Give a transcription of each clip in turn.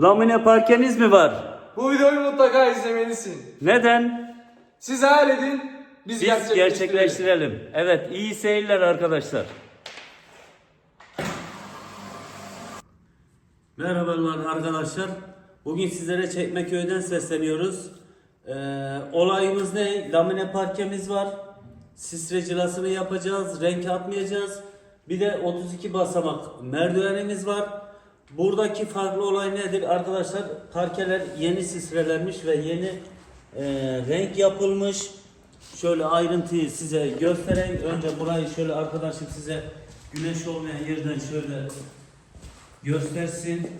Lamine parkeniz mi var? Bu videoyu mutlaka izlemelisin. Neden? Siz hayal edin, biz, Biz gerçekleştirelim. gerçekleştirelim. Evet, iyi seyirler arkadaşlar. Merhabalar arkadaşlar. Bugün sizlere Çekmeköy'den sesleniyoruz. Ee, olayımız ne? Lamine parkemiz var. Sisre cilasını yapacağız. Renk atmayacağız. Bir de 32 basamak merdivenimiz var. Buradaki farklı olay nedir arkadaşlar? Parkeler yeni sisrelenmiş ve yeni e, renk yapılmış. Şöyle ayrıntıyı size göstereyim. Önce burayı şöyle arkadaşım size güneş olmayan yerden şöyle göstersin.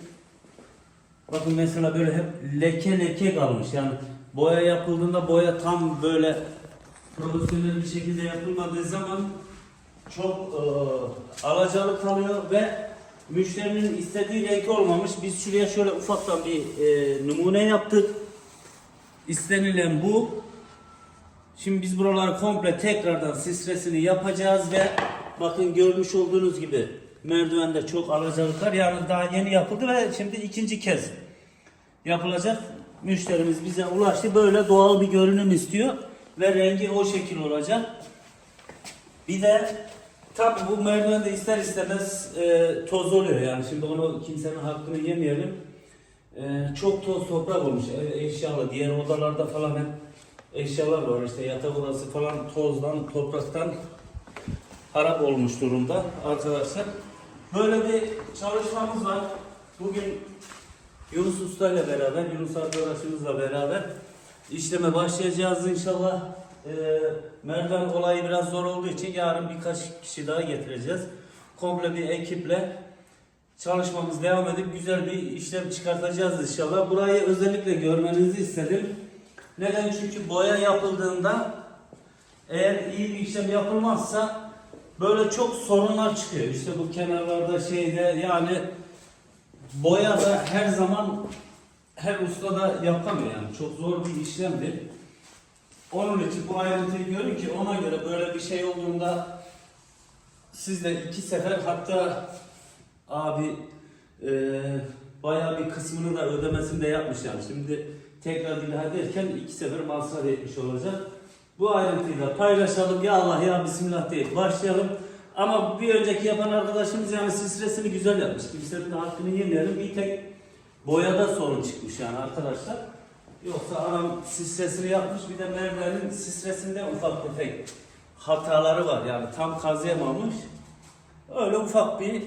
Bakın mesela böyle hep leke leke kalmış. Yani boya yapıldığında boya tam böyle profesyonel bir şekilde yapılmadığı zaman çok e, alacalı kalıyor ve müşterinin istediği renk olmamış. Biz şuraya şöyle ufaktan bir e, numune yaptık. İstenilen bu. Şimdi biz buraları komple tekrardan sisresini yapacağız ve bakın görmüş olduğunuz gibi merdivende çok alacalıklar yani daha yeni yapıldı ve şimdi ikinci kez yapılacak. Müşterimiz bize ulaştı. Böyle doğal bir görünüm istiyor ve rengi o şekil olacak. Bir de tabi bu merdivende ister istemez e, toz oluyor yani şimdi onu kimsenin hakkını yemeyelim. E, çok toz toprak olmuş e, eşyalı diğer odalarda falan hep eşyalar var işte yatak odası falan tozdan topraktan harap olmuş durumda arkadaşlar. Böyle bir çalışmamız var. Bugün Yunus Usta ile beraber, Yunus arkadaşımızla beraber işleme başlayacağız inşallah. Ee, merdiven olayı biraz zor olduğu için yarın birkaç kişi daha getireceğiz. Komple bir ekiple çalışmamız devam edip güzel bir işlem çıkartacağız inşallah. Burayı özellikle görmenizi istedim. Neden? Çünkü boya yapıldığında eğer iyi bir işlem yapılmazsa böyle çok sorunlar çıkıyor. İşte bu kenarlarda şeyde yani boya da her zaman her usta da yapamıyor yani. Çok zor bir işlemdir. Onun için bu ayrıntıyı görün ki ona göre böyle bir şey olduğunda siz de iki sefer hatta abi e, bayağı bir kısmını da ödemesini de yapmış yani. Şimdi tekrar dilha derken iki sefer masraf etmiş olacak. Bu ayrıntıyı da paylaşalım. Ya Allah ya Bismillah deyip başlayalım. Ama bir önceki yapan arkadaşımız yani sisresini güzel yapmış. Kimsenin hakkını yemeyelim. Bir tek boyada sorun çıkmış yani arkadaşlar. Yoksa adam sisresini yapmış bir de merdivenin sisresinde ufak tefek hataları var yani tam kazıyamamış. Öyle ufak bir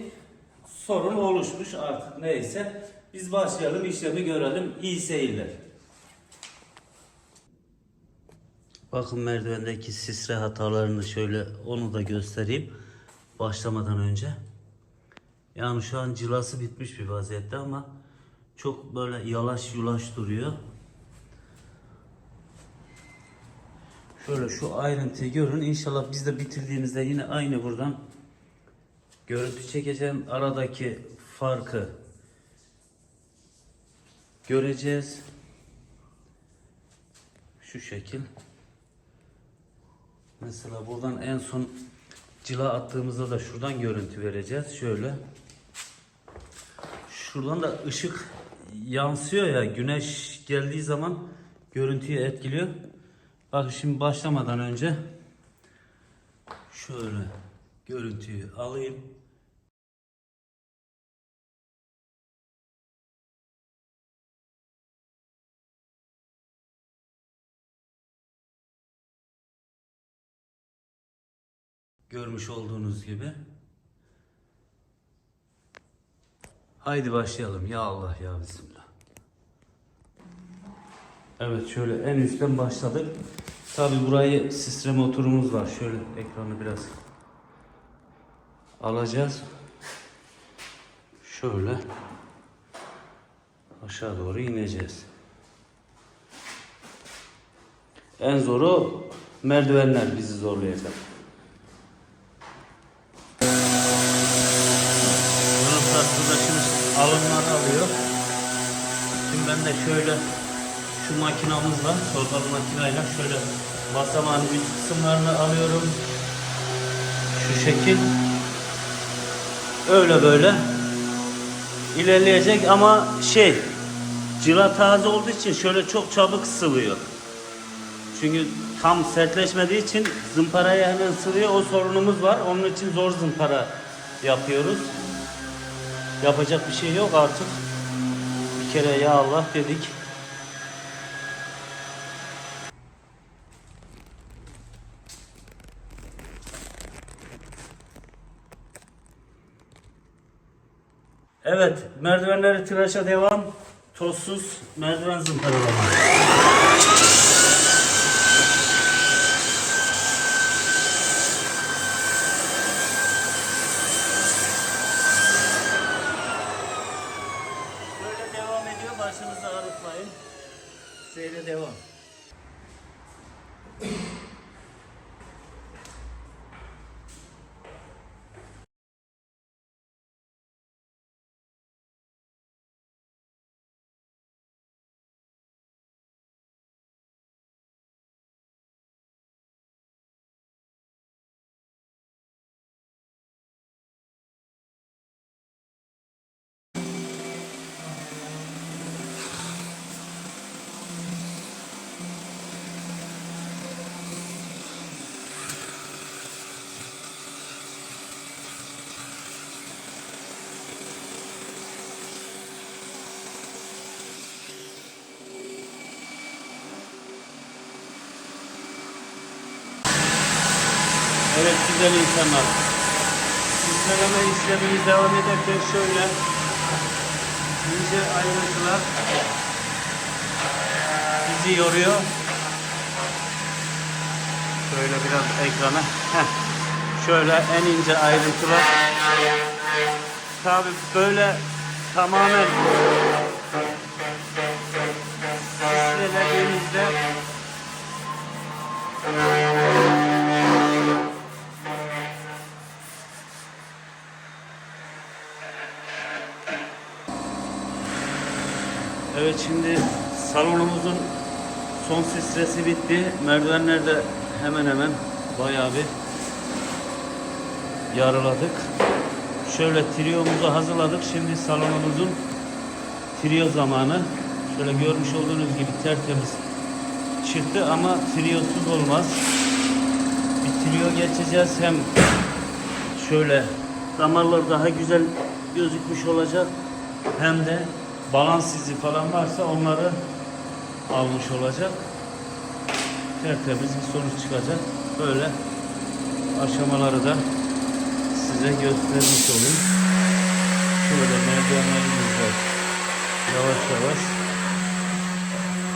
sorun oluşmuş artık neyse. Biz başlayalım işlemi görelim. İyi seyirler. Bakın merdivendeki sisre hatalarını şöyle onu da göstereyim. Başlamadan önce. Yani şu an cilası bitmiş bir vaziyette ama çok böyle yalaş yulaş duruyor. Şöyle şu ayrıntıyı görün. İnşallah biz de bitirdiğimizde yine aynı buradan görüntü çekeceğim. Aradaki farkı göreceğiz. Şu şekil. Mesela buradan en son cila attığımızda da şuradan görüntü vereceğiz. Şöyle. Şuradan da ışık yansıyor ya güneş geldiği zaman görüntüyü etkiliyor. Bak şimdi başlamadan önce şöyle görüntüyü alayım. Görmüş olduğunuz gibi. Haydi başlayalım. Ya Allah ya Bismillah. Evet şöyle en üstten başladık. Tabi burayı sistem oturumumuz var. Şöyle ekranı biraz alacağız. Şöyle aşağı doğru ineceğiz. En zoru merdivenler bizi zorlayacak. Arkadaşımız alımları alıyor. Şimdi ben de şöyle şu makinamız var. Torbalı makinayla şöyle basamağın üst kısımlarını alıyorum. Şu şekil. Öyle böyle ilerleyecek ama şey Cila taze olduğu için şöyle çok çabuk sıvıyor. Çünkü tam sertleşmediği için zımparaya hemen sıvıyor. O sorunumuz var. Onun için zor zımpara yapıyoruz. Yapacak bir şey yok artık. Bir kere ya Allah dedik. Evet, merdivenleri tıraşa devam. Tozsuz merdiven zımparalama. Böyle devam ediyor. Başınızı ağrıtmayın. Seyre devam. Evet güzel insanlar. Süsleme işlemimiz devam ederken şöyle ince ayrıntılar bizi yoruyor. Şöyle biraz ekrana. Heh. Şöyle en ince ayrıntılar. Tabi böyle tamamen süslediğimizde Evet şimdi salonumuzun son stresi bitti. Merdivenler de hemen hemen bayağı bir yarıladık. Şöyle triomuzu hazırladık. Şimdi salonumuzun trio zamanı. Şöyle görmüş olduğunuz gibi tertemiz çıktı ama triosuz olmaz. Bir trio geçeceğiz. Hem şöyle damarlar daha güzel gözükmüş olacak. Hem de balans izi falan varsa onları almış olacak. Tertemiz bir sonuç çıkacak. Böyle aşamaları da size göstermiş olayım. Şöyle merdivenlerimiz de yavaş yavaş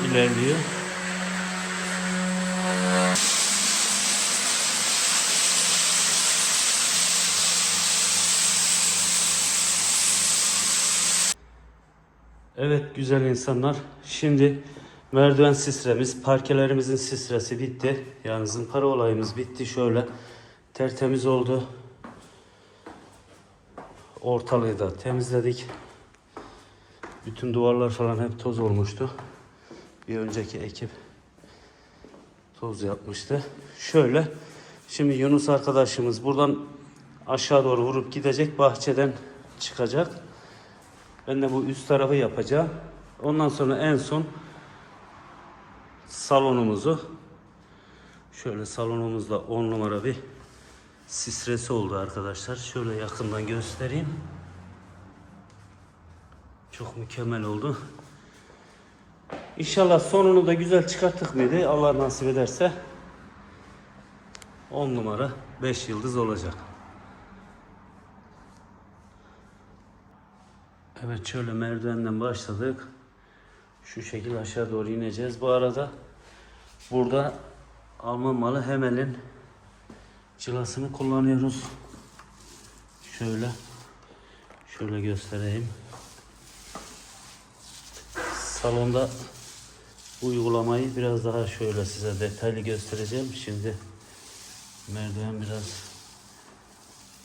ilerliyor. Evet güzel insanlar. Şimdi merdiven sistremiz, parkelerimizin sistresi bitti. Yani zımpara olayımız bitti. Şöyle tertemiz oldu. Ortalığı da temizledik. Bütün duvarlar falan hep toz olmuştu. Bir önceki ekip toz yapmıştı. Şöyle şimdi Yunus arkadaşımız buradan aşağı doğru vurup gidecek bahçeden çıkacak. Ben de bu üst tarafı yapacağım. Ondan sonra en son salonumuzu şöyle salonumuzda 10 numara bir sistresi oldu arkadaşlar. Şöyle yakından göstereyim. Çok mükemmel oldu. İnşallah sonunu da güzel çıkarttık mıydı? Allah nasip ederse 10 numara 5 yıldız olacak. Evet şöyle merdivenden başladık. Şu şekilde aşağı doğru ineceğiz. Bu arada burada Alman malı Hemel'in cilasını kullanıyoruz. Şöyle şöyle göstereyim. Salonda uygulamayı biraz daha şöyle size detaylı göstereceğim. Şimdi merdiven biraz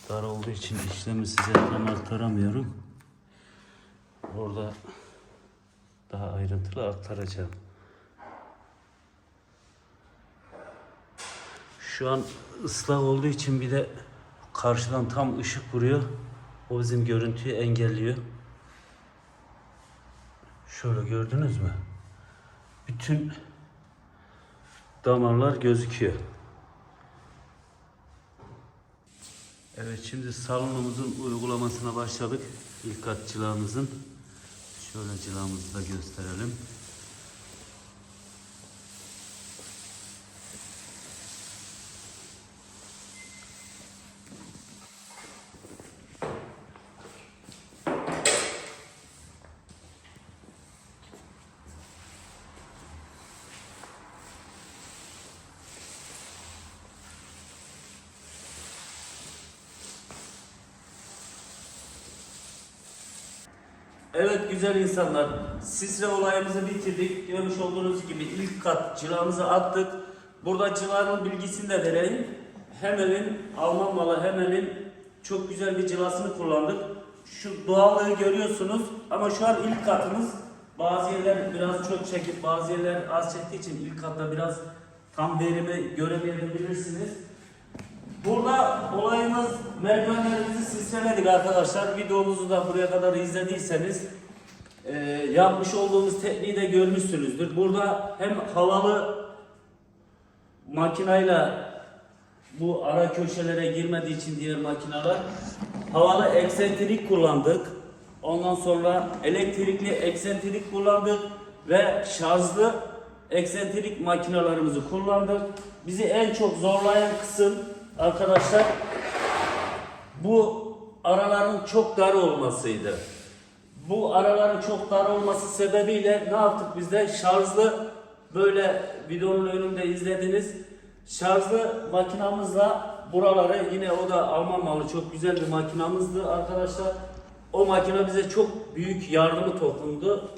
dar olduğu için işlemi size tam aktaramıyorum. Orada daha ayrıntılı aktaracağım. Şu an ıslak olduğu için bir de karşıdan tam ışık vuruyor. O bizim görüntüyü engelliyor. Şöyle gördünüz mü? Bütün damarlar gözüküyor. Evet şimdi salonumuzun uygulamasına başladık. İlk kat cılamızın. Şöyle cılamızı da gösterelim. Evet güzel insanlar, Sisre olayımızı bitirdik. Görmüş olduğunuz gibi ilk kat cilamızı attık. Burada cilanın bilgisini de vereyim. Hemel'in, Alman malı Hemel'in çok güzel bir cilasını kullandık. Şu doğallığı görüyorsunuz ama şu an ilk katımız. Bazı yerler biraz çok çekip bazı yerler az çektiği için ilk katta biraz tam verimi göremeyebilirsiniz. Burada olayımız merdivenlerimizi sislemedik arkadaşlar. Videomuzu da buraya kadar izlediyseniz e, yapmış olduğumuz tekniği de görmüşsünüzdür. Burada hem havalı makinayla bu ara köşelere girmediği için diğer makineler havalı eksentrik kullandık. Ondan sonra elektrikli eksentrik kullandık ve şarjlı eksentrik makinalarımızı kullandık. Bizi en çok zorlayan kısım arkadaşlar bu araların çok dar olmasıydı. Bu araların çok dar olması sebebiyle ne yaptık biz de şarjlı böyle videonun önünde izlediniz. Şarjlı makinamızla buraları yine o da Alman malı çok güzel bir makinamızdı arkadaşlar. O makine bize çok büyük yardımı dokundu.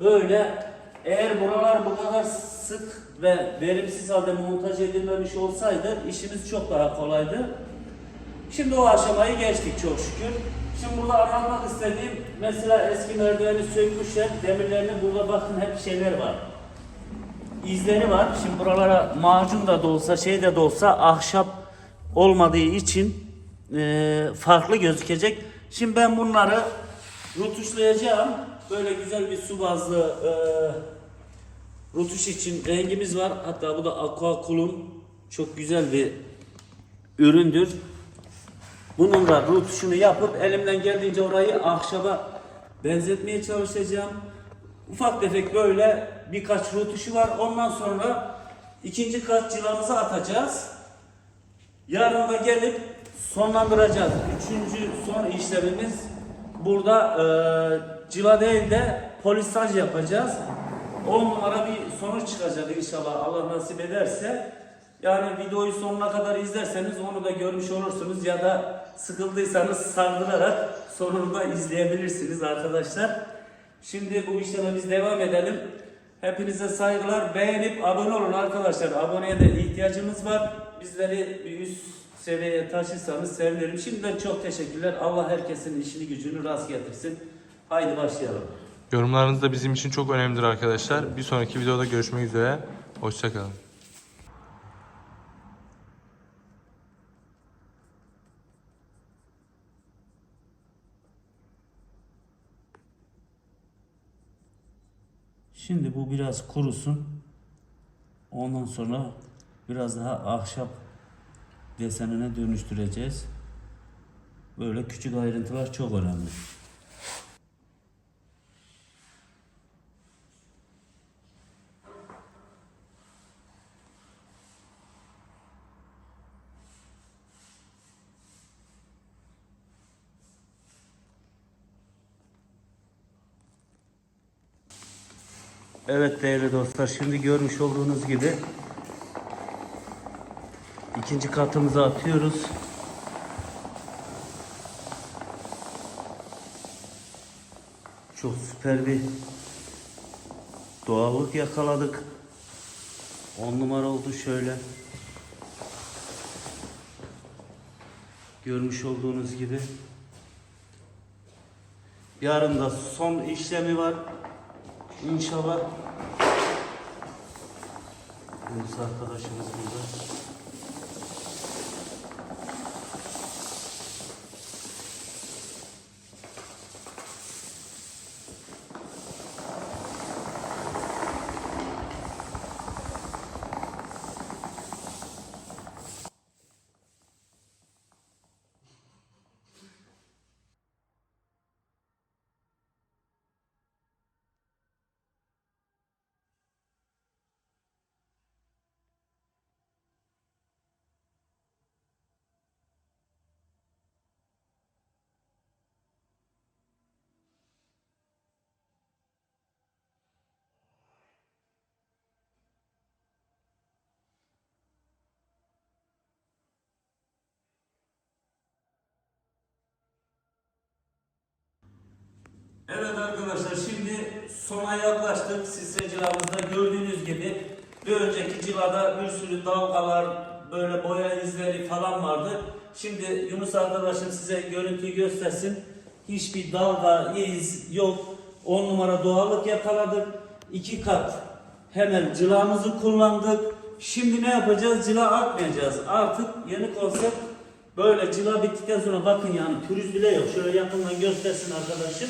Böyle eğer buralar bu kadar sık ve verimsiz halde montaj edilmemiş olsaydı işimiz çok daha kolaydı. Şimdi o aşamayı geçtik çok şükür. Şimdi burada anlatmak istediğim mesela eski merdiveni sökmüşler, demirlerini burada bakın hep şeyler var. İzleri var. Şimdi buralara macun da da olsa şey de de olsa ahşap olmadığı için eee, farklı gözükecek. Şimdi ben bunları rutuşlayacağım. Böyle güzel bir su bazlı eee rutuş için rengimiz var. Hatta bu da Aqua Cool'un çok güzel bir üründür. Bunun da rutuşunu yapıp elimden geldiğince orayı ahşaba benzetmeye çalışacağım. Ufak tefek böyle birkaç rutuşu var. Ondan sonra ikinci kat cilamızı atacağız. Yarın da gelip sonlandıracağız. Üçüncü son işlemimiz burada e, cila değil de polisaj yapacağız. 10 numara bir sonuç çıkacak inşallah Allah nasip ederse. Yani videoyu sonuna kadar izlerseniz onu da görmüş olursunuz ya da sıkıldıysanız sardırarak sonunu da izleyebilirsiniz arkadaşlar. Şimdi bu işleme biz devam edelim. Hepinize saygılar. Beğenip abone olun arkadaşlar. Aboneye de ihtiyacımız var. Bizleri bir üst seviyeye taşırsanız sevinirim. Şimdiden çok teşekkürler. Allah herkesin işini gücünü rast getirsin. Haydi başlayalım. Yorumlarınız da bizim için çok önemlidir arkadaşlar. Bir sonraki videoda görüşmek üzere. Hoşçakalın. Şimdi bu biraz kurusun. Ondan sonra biraz daha ahşap desenine dönüştüreceğiz. Böyle küçük ayrıntılar çok önemli. Evet değerli dostlar şimdi görmüş olduğunuz gibi ikinci katımıza atıyoruz. Çok süper bir doğallık yakaladık. 10 numara oldu şöyle. Görmüş olduğunuz gibi. Yarın da son işlemi var. İnşallah. Yunus arkadaşımız burada. Evet arkadaşlar şimdi sona yaklaştık. Sisre cilamızda gördüğünüz gibi bir önceki cilada bir sürü dalgalar, böyle boya izleri falan vardı. Şimdi Yunus arkadaşım size görüntüyü göstersin. Hiçbir dalga, iz yok. 10 numara doğallık yakaladık. İki kat hemen cilamızı kullandık. Şimdi ne yapacağız? Cila atmayacağız. Artık yeni konsept böyle cila bittikten sonra bakın yani pürüz bile yok. Şöyle yakından göstersin arkadaşım.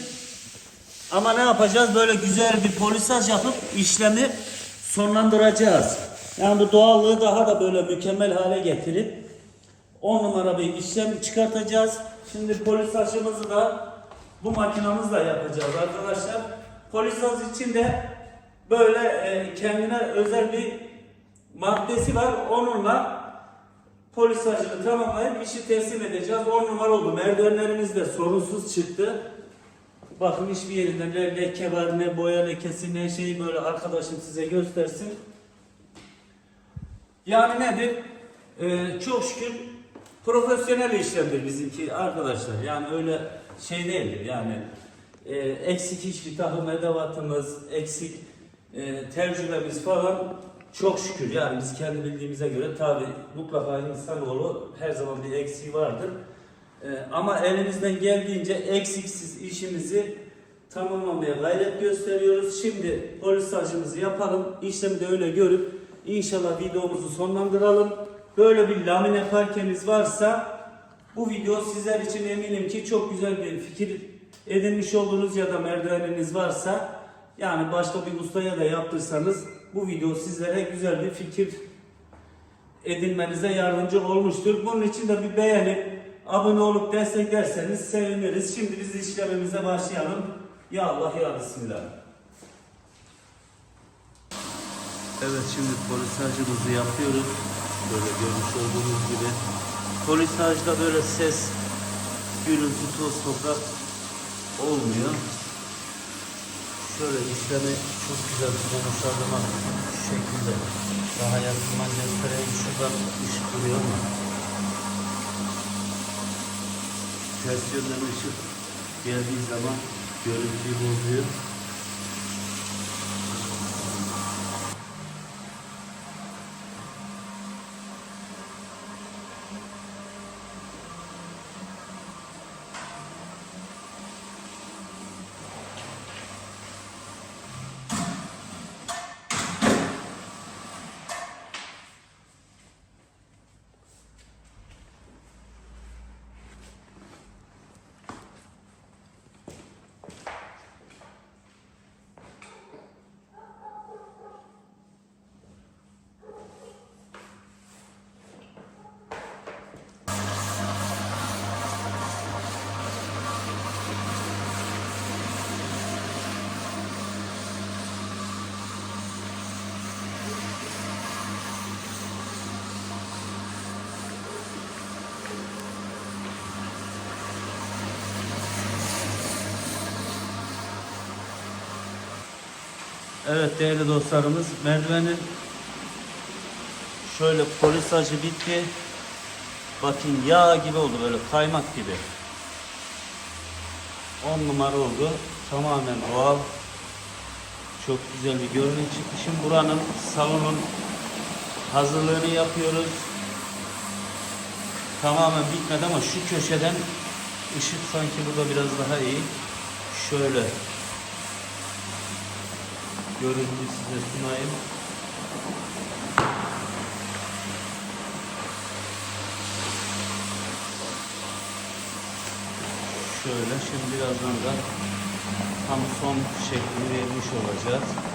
Ama ne yapacağız? Böyle güzel bir polisaj yapıp işlemi sonlandıracağız. Yani bu doğallığı daha da böyle mükemmel hale getirip 10 numara bir işlem çıkartacağız. Şimdi polisajımızı da bu makinamızla yapacağız arkadaşlar. Polisaj için de böyle e, kendine özel bir maddesi var. Onunla polisajını tamamlayıp işi teslim edeceğiz. 10 numara oldu. Merdivenlerimiz de sorunsuz çıktı. Bakın hiçbir yerinde ne leke var, ne boya lekesi, ne şey böyle arkadaşım size göstersin. Yani nedir? Ee, çok şükür profesyonel işlemdir bizimki arkadaşlar. Yani öyle şey değildir yani. e, eksik hiçbir takım edevatımız, eksik e, tecrübemiz falan çok şükür. Yani biz kendi bildiğimize göre tabi mutlaka insanoğlu her zaman bir eksiği vardır. Ee, ama elimizden geldiğince eksiksiz işimizi tamamlamaya gayret gösteriyoruz. Şimdi polisajımızı yapalım. İşlemi de öyle görüp inşallah videomuzu sonlandıralım. Böyle bir lamine parkemiz varsa bu video sizler için eminim ki çok güzel bir fikir edinmiş olduğunuz ya da merdiveniniz varsa yani başka bir ustaya da yaptırsanız bu video sizlere güzel bir fikir edinmenize yardımcı olmuştur. Bunun için de bir beğenip abone olup desteklerseniz seviniriz. Şimdi biz işlemimize başlayalım. Ya Allah ya Bismillah. Evet şimdi polisajımızı yapıyoruz. Böyle görmüş olduğunuz gibi. Polisajda böyle ses, gürültü, toz, toprak olmuyor. Şöyle işlemi çok güzel sonuçlandırmak şu şekilde. Daha yakından göstereyim. Şuradan ışık vuruyor mu? Ters yönden ışık geldiği zaman görüntüyü bozuyor. Evet değerli dostlarımız merdivenin şöyle polisajı bitti. Bakın yağ gibi oldu böyle kaymak gibi. 10 numara oldu. Tamamen doğal. Çok güzel bir görünüm çıktı. Şimdi buranın salonun hazırlığını yapıyoruz. Tamamen bitmedi ama şu köşeden ışık sanki burada biraz daha iyi. Şöyle görüntü size sunayım. Şöyle şimdi birazdan da tam son şeklini vermiş olacağız.